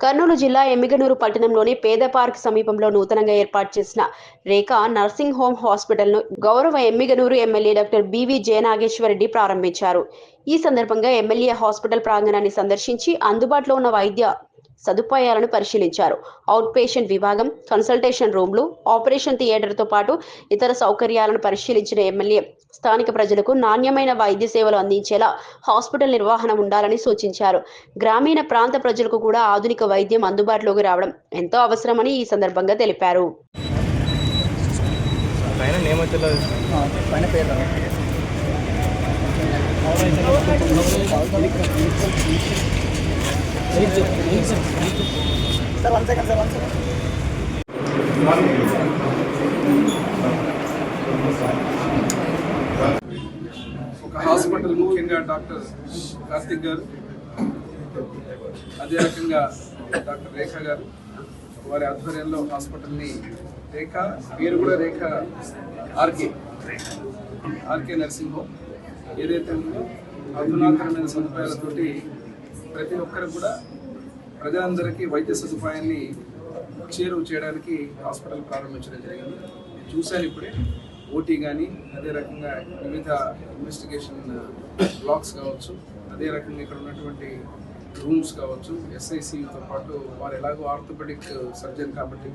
కర్నూలు జిల్లా ఎమ్మిగనూరు పట్టణంలోని పేద పార్క్ సమీపంలో నూతనంగా ఏర్పాటు చేసిన రేఖ నర్సింగ్ హోమ్ హాస్పిటల్ను గౌరవ Emmiganur MLA doctor B V Jayanageswara Reddy ప్రారంభించారు. ఈ సందర్భంగా ఎమ్మెల్యే హాస్పిటల్ ప్రాంగణాన్ని సందర్శించి అందుబాటులో ఉన్న వైద్య సదుపాయాలను పరిశీలించారు. అవుట్ పేషెంట్ విభాగం కన్సల్టేషన్ రూమ్లు ఆపరేషన్ థియేటర్తో పాటు ఇతర సౌకర్యాలను పరిశీలించిన ఎమ్మెల్యే స్థానిక ప్రజలకు నాణ్యమైన వైద్య సేవలు అందించేలా హాస్పిటల్ నిర్వహణ ఉండాలని సూచించారు. గ్రామీణ ప్రాంత ప్రజలకు కూడా ఆధునిక వైద్యం అందుబాటులోకి రావడం ఎంతో అవసరమని ఈ సందర్భంగా తెలిపారు. పైన నేమ్ వచ్చేలా పైన పేరు sir one second sir one second ఒక హాస్పిటల్ ముఖ్యంగా డాక్టర్ కార్తిక్ గారు అదే రకంగా డాక్టర్ రేఖ గారు వారి ఆధ్వర్యంలో హాస్పిటల్ని రేఖ పేరు కూడా Rekha RK RK nursing home ఏదైతే ఉందో అధునాకరమైన సదుపాయాలతోటి ప్రతి ఒక్కరు కూడా ప్రజలందరికీ వైద్య సదుపాయాన్ని చేరువ చేయడానికి హాస్పిటల్ ప్రారంభించడం జరిగింది. చూశాను ఇప్పుడే. ఓటీ కానీ అదే రకంగా వివిధ ఇన్వెస్టిగేషన్ బ్లాక్స్ కావచ్చు అదే రకంగా ఇక్కడ ఉన్నటువంటి రూమ్స్ కావచ్చు ఎస్ఐసితో పాటు వారు ఎలాగో ఆర్థోపెడిక్ సర్జన్ కాబట్టి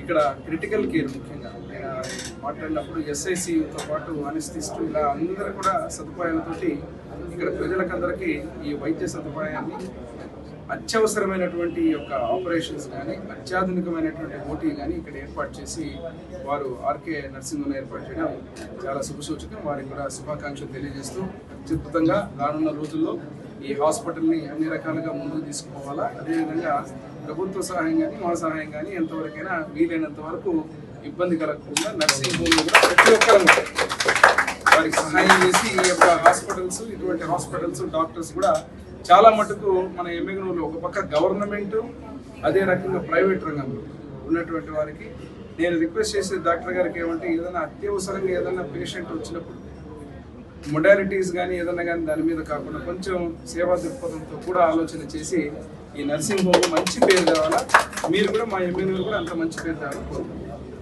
ఇక్కడ క్రిటికల్ కేర్ ముఖ్యంగా. నేను మాట్లాడినప్పుడు ఎస్ఐసితో పాటు అనిస్థిస్ట్ ఇలా అందరూ కూడా సదుపాయాలతోటి ఇక్కడ ప్రజలకందరికీ ఈ వైద్య సదుపాయాన్ని అత్యవసరమైనటువంటి యొక్క ఆపరేషన్స్ కానీ అత్యాధునికమైనటువంటి ఓటీ కానీ ఇక్కడ ఏర్పాటు చేసి వారు ఆర్కే నర్సింగ్ ఏర్పాటు చేయడం చాలా శుభసూచకం వారికి కూడా శుభాకాంక్షలు తెలియజేస్తూ అత్యద్భుతంగా రానున్న రోజుల్లో ఈ హాస్పిటల్ని అన్ని రకాలుగా ముందుకు తీసుకుపోవాలా? అదేవిధంగా ప్రభుత్వ సహాయం కానీ మా సహాయం కానీ ఎంతవరకైనా వీలైనంత వరకు ఇబ్బంది కలగకుండా నర్సింగ్ హోమ్ కూడా ప్రతి ఒక్కరు వారికి సహాయం చేసి ఈ యొక్క హాస్పిటల్స్ ఇటువంటి హాస్పిటల్స్ డాక్టర్స్ కూడా చాలా మటుకు మన ఎమ్మెగనూరులో ఒక పక్క గవర్నమెంట్ అదే రకంగా ప్రైవేట్ రంగంలో ఉన్నటువంటి వారికి నేను రిక్వెస్ట్ చేసే డాక్టర్ గారికి ఏమంటే ఏదైనా అత్యవసరంగా ఏదైనా పేషెంట్ వచ్చినప్పుడు మొడాలిటీస్ కానీ ఏదైనా కానీ దాని మీద కాకుండా కొంచెం సేవా దృక్పథంతో కూడా ఆలోచన చేసి ఈ నర్సింగ్ హోమ్ మంచి పేరు కావాలా మీరు కూడా మా ఎమ్మెల్యేలు కూడా అంత మంచి పేరు కావాలని కోరుకుంటున్నాను